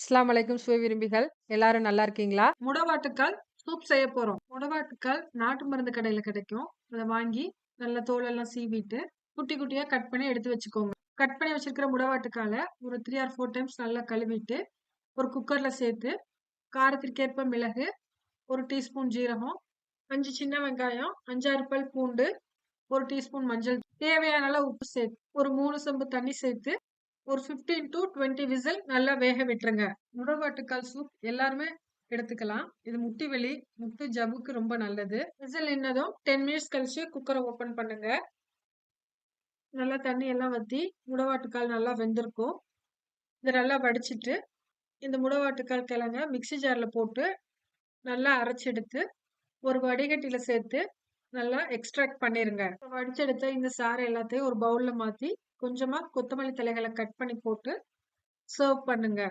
இஸ்லாம் அலைக்கும் சுவை விரும்பிகள். எல்லாரும் நல்லா இருக்கீங்களா? முடவாட்டுக்கால் சூப் செய்ய போறோம். முடவாட்டுக்கால் நாட்டு மருந்து கடையில கிடைக்கும். அதை வாங்கி நல்ல தோலெல்லாம் சீவிட்டு குட்டி குட்டியா கட் பண்ணி எடுத்து வச்சுக்கோங்க. கட் பண்ணி வச்சிருக்கிற முடவாட்டுக்கால ஒரு த்ரீ ஆர் ஃபோர் டைம்ஸ் நல்லா கழுவிட்டு ஒரு குக்கர்ல சேர்த்து காரத்திற்கேற்ப மிளகு ஒரு டீஸ்பூன் ஜீரகம் அஞ்சு சின்ன வெங்காயம் அஞ்சாறு பல் பூண்டு ஒரு டீஸ்பூன் மஞ்சள் தேவையான அளவு உப்பு சேர்த்து ஒரு மூணு சொம்பு தண்ணி சேர்த்து ஒரு 15 டு டுவெண்ட்டி விசில் நல்லா வேக விட்டுருங்க. முடவாட்டுக்கால் சூப் எல்லாருமே எடுத்துக்கலாம். இது முட்டி வலி முட்டு ஜவ்வுக்கு ரொம்ப நல்லது. விசில் என்னதும் டென் மினிட்ஸ் கழிச்சு குக்கரை ஓப்பன் பண்ணுங்க. நல்லா தண்ணி எல்லாம் வற்றி முடவாட்டுக்கால் நல்லா வெந்திருக்கும். இதை நல்லா வடிச்சிட்டு இந்த முடவாட்டுக்கால் கிழங்க மிக்ஸி ஜாரில் போட்டு நல்லா அரைச்சி எடுத்து ஒரு வடிகட்டியில் சேர்த்து நல்லா எக்ஸ்ட்ராக்ட் பண்ணிருங்க. வடிச்செடுத்த இந்த சாறை எல்லாத்தையும் ஒரு பவுல்ல மாத்தி கொஞ்சமா கொத்தமல்லி தலைகளை கட் பண்ணி போட்டு சர்வ் பண்ணுங்க.